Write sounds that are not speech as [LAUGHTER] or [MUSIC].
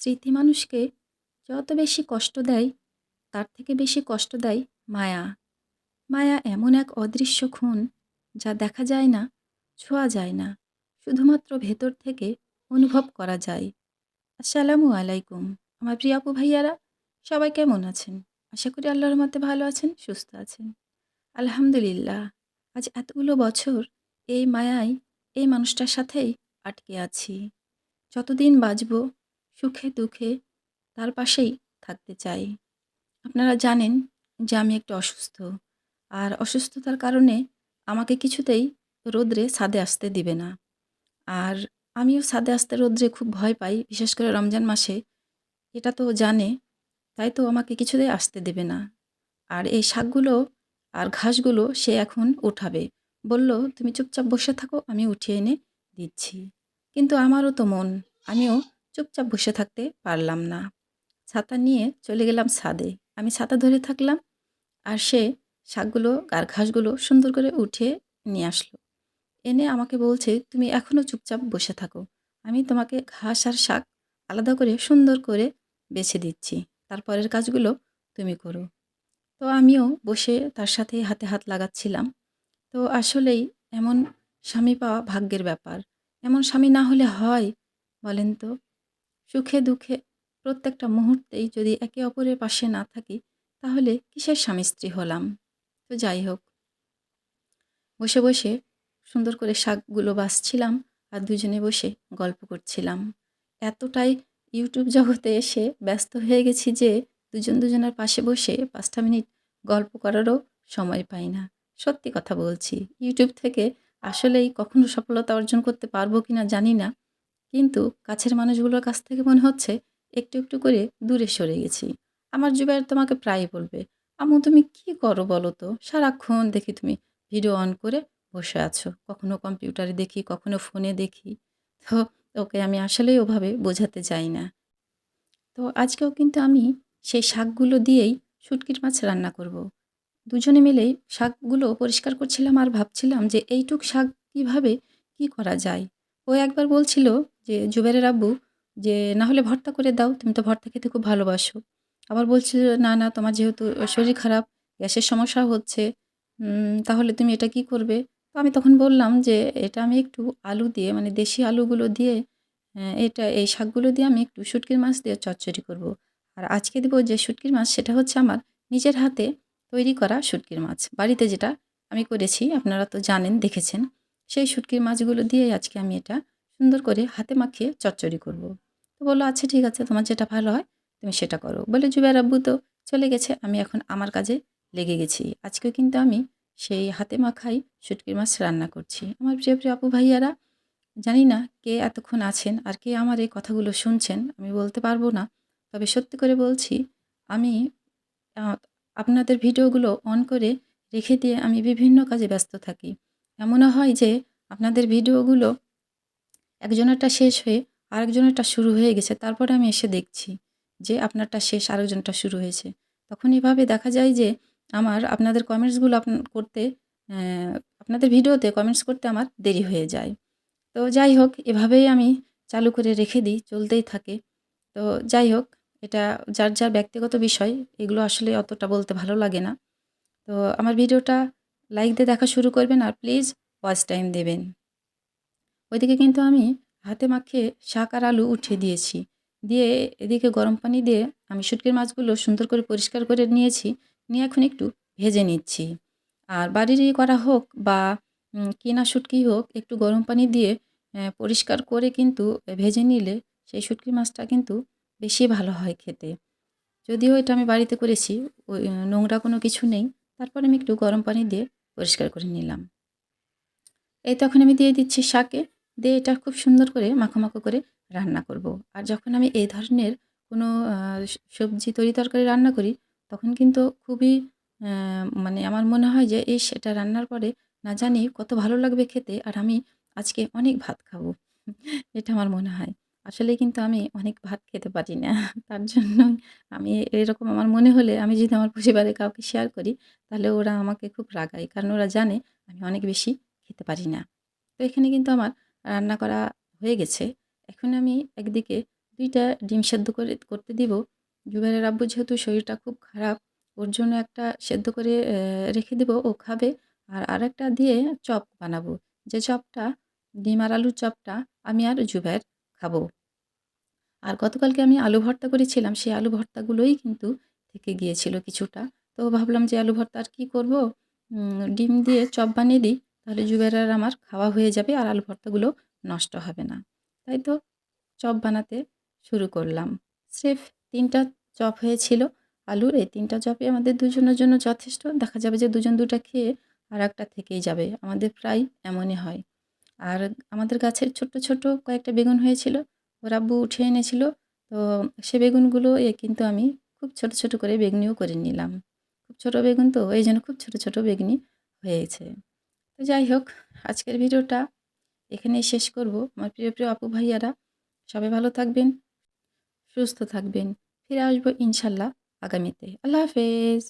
স্মৃতি মানুষকে যত বেশি কষ্ট দেয়, তার থেকে বেশি কষ্ট দেয় মায়া। মায়া এমন এক অদৃশ্য খুন যা দেখা যায় না, ছোঁয়া যায় না, শুধুমাত্র ভেতর থেকে অনুভব করা যায়। আসসালামু আলাইকুম। আমার প্রিয় আপু ভাইয়ারা, সবাই কেমন আছেন? আশা করি আল্লাহর মতে ভালো আছেন, সুস্থ আছেন। আলহামদুলিল্লাহ, আজ এতগুলো বছর এই মায়ায় এই মানুষটার সাথেই আটকে আছি। যতদিন বাঁচব সুখে দুঃখে তার পাশেই থাকতে চাই। আপনারা জানেন যে আমি একটু অসুস্থ আর অসুস্থতার কারণে আমাকে কিছুতেই রোদ্রে ছাদে আসতে দিবে না। আর আমিও ছাদে আসতে রোদ্রে খুব ভয় পাই, বিশেষ করে রমজান মাসে। এটা তো জানে, তাই তো আমাকে কিছুতেই আসতে দেবে না। আর এই শাকগুলো আর ঘাসগুলো সে এখন উঠাবে। বলল, তুমি চুপচাপ বসে থাকো, আমি উঠিয়ে এনে দিচ্ছি। কিন্তু আমারও তো মন, আমিও চুপচাপ বসে থাকতে পারলাম না। ছাতা নিয়ে চলে গেলাম ছাদে। আমি ছাতা ধরে থাকলাম আর সে শাকগুলো আর ঘাসগুলো সুন্দর করে উঠে নিয়ে আসলো। এনে আমাকে বলছে, তুমি এখনও চুপচাপ বসে থাকো। আমি তোমাকে ঘাস আর শাক আলাদা করে সুন্দর করে বেছে দিচ্ছি। তারপরের কাজগুলো তুমি করো। তো আমিও বসে তার সাথে হাতে হাত লাগাচ্ছিলাম। তো আসলেই এমন স্বামী পাওয়া ভাগ্যের ব্যাপার। এমন স্বামী না হলে হয় বলেন তো? সুখে দুঃখে প্রত্যেকটা মুহূর্তেই যদি একে অপরের পাশে না থাকি, তাহলে কিসের স্বামী স্ত্রী হলাম? তো যাই হোক। বসে বসে সুন্দর করে শাকগুলো বাছছিলাম আর দুজনে বসে গল্প করছিলাম। এতটাই ইউটিউব জগতে এসে ব্যস্ত হয়ে গেছি যে দুজন দুজনের পাশে বসে পাঁচটা মিনিট গল্প করারও সময় পাই না। সত্যি কথা বলছি, ইউটিউব থেকে আসলেই কখনো সফলতা অর্জন করতে পারব কি না জানি না। কিন্তু কাছের মানুষগুলোর কাছ থেকে মনে হচ্ছে একটু একটু করে দূরে সরে গেছি। আমার জুবাইর তোমাকে প্রায় বলবে আমু তুমি কি করো বলো তো? সারাক্ষণ দেখি তুমি ভিডিও অন করে বসে আছো। কখনো কম্পিউটারে দেখি, কখনো ফোনে দেখি। তো ওকে আমি আসলেই ওভাবে বোঝাতে চাই না। তো আজকেও কিন্তু আমি সেই শাকগুলো দিয়েই শুটকির মাছ রান্না করব। দুজনে মিলেই শাকগুলো পরিষ্কার করছিলাম আর ভাবছিলাম যে এইটুক শাক কীভাবে কি করা যায়? ও একবার বলছিল যে জুবেরের আব্বু যে, না হলে ভর্তা করে দাও, তুমি তো ভর্তা খেতে খুব ভালোবাসো। আবার বলছিল, না না, তোমার যেহেতু শরীর খারাপ, গ্যাসের সমস্যা হচ্ছে তাহলে তুমি এটা কি করবে? তো আমি তখন বললাম যে, এটা আমি একটু আলু দিয়ে মানে দেশি আলুগুলো দিয়ে এটা, এই শাকগুলো দিয়ে আমি একটু শুটকির মাছ দিয়ে চচ্চড়ি করব। আর আজকে দেবো যে শুটকির মাছ, সেটা হচ্ছে আমার নিজের হাতে তৈরি করা শুটকির মাছ। বাড়িতে যেটা আমি করেছি, আপনারা তো জানেন, দেখেছেন, সেই শুটকির মাছগুলো দিয়ে আজকে আমি এটা সুন্দর করে হাতে মাখিয়ে চচ্চড়ি করব। তো বলল আচ্ছা ঠিক আছে, তোমার যেটা ভালো হয়, তুমি সেটা করো। বলে জুবের আব্বু তো চলে গেছে, আমি এখন আমার কাজে লেগে গেছি। আজকেও কিন্তু আমি সেই হাতে মাখাই শুটকির মাছ রান্না করছি। আমার প্রিয় প্রিয় আপু ভাইয়ারা, জানি না কে এতক্ষণ আছেন আর কে আমার এই কথাগুলো শুনছেন, আমি বলতে পারব না। তবে সত্যি করে বলছি, আমি আপনাদের ভিডিওগুলো অন করে রেখে দিয়ে আমি বিভিন্ন কাজে ব্যস্ত থাকি। এমনও হয় যে আপনাদের ভিডিওগুলো একজনেরটা শেষ হয়ে আরেকজনেরটা শুরু হয়ে গেছে। তারপরে আমি এসে দেখছি যে আপনারটা শেষ, আরেকজনটা শুরু হয়েছে। তখন এভাবে দেখা যায় যে আমার, আপনাদের কমেন্টসগুলো আপন করতে আপনাদের ভিডিওতে কমেন্টস করতে আমার দেরি হয়ে যায়। তো যাই হোক, এভাবেই আমি চালু করে রেখে দিই, চলতেই থাকে। তো যাই হোক, এটা যার যার ব্যক্তিগত বিষয়, এগুলো আসলে অতটা বলতে ভালো লাগে না। তো আমার ভিডিওটা লাইক দিয়ে দেখা শুরু করবেন আর প্লিজ ওয়াচ টাইম দেবেন। ওইদিকে কিন্তু আমি হাতে মাখিয়ে শাক আর আলু উঠিয়ে দিয়েছি। দিয়ে এদিকে গরম পানি দিয়ে আমি শুটকির মাছগুলো সুন্দর করে পরিষ্কার করে নিয়েছি। নিয়ে এখন একটু ভেজে নিচ্ছি। আর বাড়িরই করা হোক বা কিনা শুটকি হোক, একটু গরম পানি দিয়ে পরিষ্কার করে কিন্তু ভেজে নিলে সেই শুটকি মাছটা কিন্তু বেশি ভালো হয় খেতে। যদিও এটা আমি বাড়িতে করেছি, ওই নোংরা কোনো কিছু নেই। তারপর আমি একটু গরম পানি দিয়ে পরিষ্কার করে নিলাম। এই তখন আমি দিয়ে দিচ্ছি শাকে। দিয়ে এটা খুব সুন্দর করে মাখো করে রান্না করব। আর যখন আমি এই ধরনের কোনো সবজি তরি তরকারি রান্না করি, তখন কিন্তু খুবই মানে আমার মনে হয় যে এই সেটা রান্নার পরে না জানি কত ভালো লাগবে খেতে, আর আমি আজকে অনেক ভাত খাব। [LAUGHS] এটা আমার মনে হয়। আসলে কিন্তু আমি অনেক ভাত খেতে পারি না। [LAUGHS] তার জন্যই আমি এরকম আমার মনে হলে আমি যদি আমার পরিবারে কাউকে শেয়ার করি, তাহলে ওরা আমাকে খুব রাগায়। কারণ ওরা জানে আমি অনেক বেশি খেতে পারি না। তো এখানে কিন্তু আমার রান্না করা হয়ে গেছে। এখন আমি একদিকে দুইটা ডিম সেদ্ধ করে, করতে দিব। জুবাইরের আব্বু যেহেতু শরীরটা খুব খারাপ, ওর জন্য একটা সেদ্ধ করে রেখে দিব, ও খাবে। আর আরেকটা দিয়ে চপ বানাবো। যে চপটা, ডিম আর আলুর চপটা আমি আর জুবাইর খাব। আর গতকালকে আমি আলু ভর্তা করেছিলাম, সেই আলু ভর্তাগুলোই কিন্তু থেকে গিয়েছিল কিছুটা। তো ভাবলাম যে আলু ভর্তা আর কী করব? ডিম দিয়ে চপ বানিয়ে দিই। তাহলে জুবের আর আমার খাওয়া হয়ে যাবে আর আলু ভর্তাগুলো নষ্ট হবে না। তাই তো চপ বানাতে শুরু করলাম। স্রেফ তিনটা চপ হয়েছিল আলুর, এই তিনটা চপই আমাদের দুজনের জন্য যথেষ্ট। দেখা যাবে যে দুজন দুটা খেয়ে আর একটা থেকেই যাবে। আমাদের প্রায় এমনই হয়। আর আমাদের গাছের ছোট্ট ছোট কয়েকটা বেগুন হয়েছিল, ওর আব্বু উঠিয়ে এনেছিল। তো সে বেগুনগুলো এ কিন্তু আমি খুব ছোট ছোট করে বেগুনিও করে নিলাম। খুব ছোট বেগুন তো, এই জন্য খুব ছোট ছোট বেগুনি হয়েছে। তো যাই হোক, আজকের ভিডিওটা এখানেই শেষ করব। আমার প্রিয় প্রিয় আপু ভাইয়ারা, সবাই ভালো থাকবেন, সুস্থ থাকবেন। ফিরে আসব ইনশাল্লাহ আগামীতে। আল্লাহ হাফেজ।